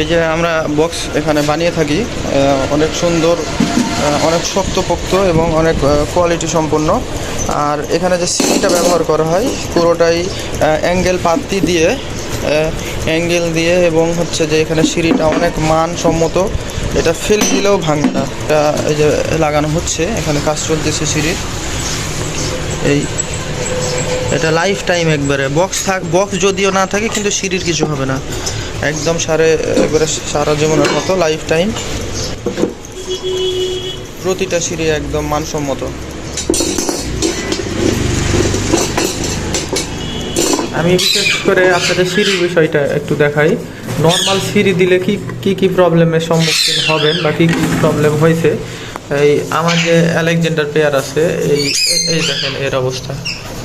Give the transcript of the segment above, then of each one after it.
এই যে আমরা বক্স এখানে বানিয়ে থাকি অনেক সুন্দর অনেক শক্তপোক্ত এবং অনেক কোয়ালিটি সম্পন্ন। আর এখানে যে সিমিটা ব্যবহার করা হয়, পুরোটাই অ্যাঙ্গেল পাত্তি দিয়ে অ্যাঙ্গেল দিয়ে এবং হচ্ছে যে এখানে সিঁড়িটা অনেক মানসম্মত। এটা ফেলে দিলেও ভাঙে না। এটা এই যে লাগানো হচ্ছে, এখানে কাজ চলতেছে সিঁড়ির। এই এটা লাইফ টাইম একবারে। বক্স থাক বক্স যদিও না থাকে, কিন্তু সিঁড়ির কিছু হবে না। একদম সারে, একবারে সারা জীবনের মতো লাইফ টাইম প্রতিটা সিঁড়ি একদম মানসম্মত। আমি বিশেষ করে আপনাদের সিঁড়ির বিষয়টা একটু দেখাই। নর্মাল সিঁড়ি দিলে কি কি কি প্রবলেমের সম্মুখীন হবেন বা কি কি প্রবলেম হয়েছে? এই আমার যে অ্যালেকজেন্ডার পেয়ার আছে, এই এই দেখেন এর অবস্থা।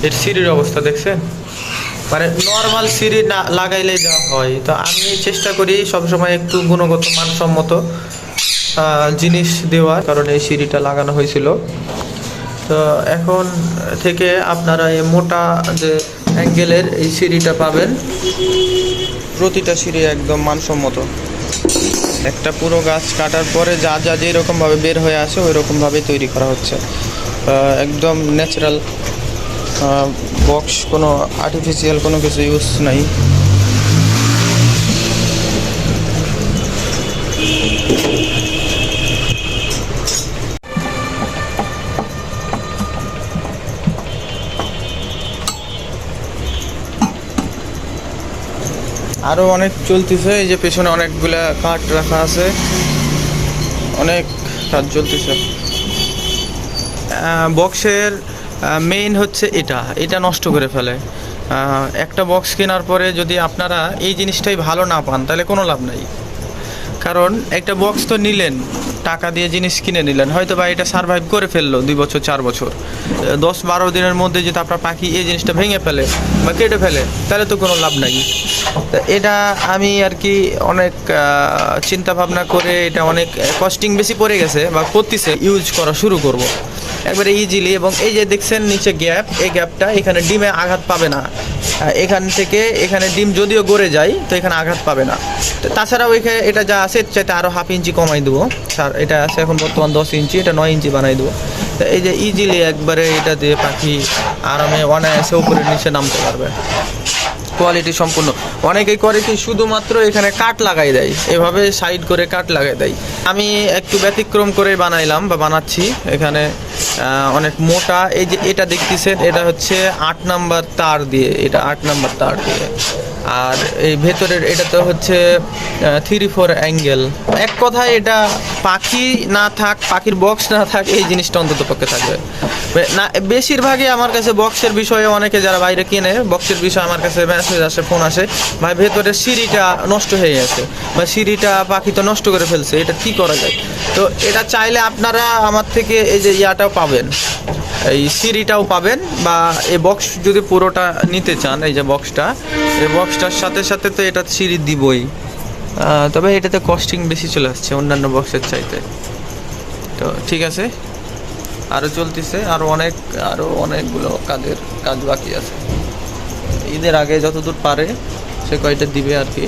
এর সিঁড়ির অবস্থা দেখছেন? মানে নর্মাল সিঁড়ি না লাগাইলে যা হয়। তো আমি চেষ্টা করি সবসময় একটু গুণগত মানসম্মত জিনিস দেওয়ার কারণ এই সিঁড়িটা লাগানো হয়েছিল। তো এখন থেকে আপনারা এই মোটা যে অ্যাঙ্গেলের এই সিঁড়িটা পাবেন। প্রতিটা সিঁড়ি একদম মানসম্মত। একটা পুরো গাছ কাটার পরে যা যা যেই রকমভাবে বের হয়ে আসে ওই রকমভাবে তৈরি করা হচ্ছে। একদম ন্যাচারাল বক্স কোনো আর্টিফিশিয়াল কোনো কিছু ইউজ নাই। আরও অনেক চলতেছে, এই যে পেছনে অনেকগুলা কাঠ রাখা আছে। অনেক কাজ চলতেছে। বক্সের মেইন হচ্ছে এটা। এটা নষ্ট করে ফেলে। একটা বক্স কেনার পরে যদি আপনারা এই জিনিসটাই ভালো না পান, তাহলে কোনো লাভ নাই। কারণ একটা বক্স তো নিলেন, টাকা দিয়ে জিনিস কিনে নিলেন। হয়তো বা এটা সার্ভাইভ করে ফেলল দুই বছর, চার বছর। দশ বারো দিনের মধ্যে যদি আপনার পাখি এই জিনিসটা ভেঙে ফেলে বা কেটে ফেলে, তাহলে তো কোনো লাভ নাই। এটা আমি আর কি অনেক চিন্তা ভাবনা করে এটা অনেক কস্টিং বেশি পড়ে গেছে বা করতেছে ইউজ করা শুরু করব। একবারে ইজিলি এবং এই যে দেখছেন নিচে গ্যাপ এই গ্যাপটা এখানে ডিমে আঘাত পাবে না। এখান থেকে এখানে ডিম যদিও গড়ে যায়, তো এখানে আঘাত পাবে না। তো তাছাড়াও এখানে এটা যা আছে চাইতে আরও হাফ ইঞ্চি কমাই দেবো। স্যার, এটা আছে এখন বর্তমান দশ ইঞ্চি এটা নয় ইঞ্চি বানাই দেবো। তো এই যে ইজিলি একবারে এটা দিয়ে পাখি আরামে অনায়াসে উপরে নিচে নামতে পারবে। কোয়ালিটি সম্পূর্ণ। অনেকেই করে কি শুধুমাত্র এখানে কাঠ লাগাই দেয়। এভাবে সাইড করে কাঠ লাগাই দেয়। আমি একটু ব্যতিক্রম করে বানাইলাম বা বানাচ্ছি। এখানে অনেক মোটা, এই যে এটা দেখতেছেন, এটা হচ্ছে আট নাম্বার তার দিয়ে, এটা আট নাম্বার তার দিয়ে। আর এই ভেতরের, এটা তো হচ্ছে থ্রি ফোর অ্যাঙ্গেল এক কথায় এটা পাখি না থাক, পাখির বক্স না থাক, এই জিনিসটা অন্তত পক্ষে থাকবে। না, বেশিরভাগই আমার কাছে বক্সের বিষয়ে অনেকে যারা বাইরে কিনে বক্সের বিষয়ে আমার কাছে মেসেজ আসে ফোন আসে, ভাই ভেতরের সিঁড়িটা নষ্ট হয়ে গেছে, বা সিঁড়িটা পাখি তো নষ্ট করে ফেলছে, এটা কি করা যায়? তো এটা চাইলে আপনারা আমার থেকে এই যে ইয়াটাও পাবেন, এই সিঁড়িটাও পাবেন, বা এই বক্স যদি পুরোটা নিতে চান, এই যে বক্সটা এই বক্সটার সাথে সাথে তো এটা সিঁড়ি দিবই। তবে এটাতে কস্টিং বেশি চলে আসছে অন্যান্য বক্সের চাইতে। তো ঠিক আছে। আরও চলতেছে আরও অনেক আরও অনেকগুলো কাজের কাজ বাকি আছে। ঈদের আগে যতদূর পারে সে কয়টা দিবে আর কি।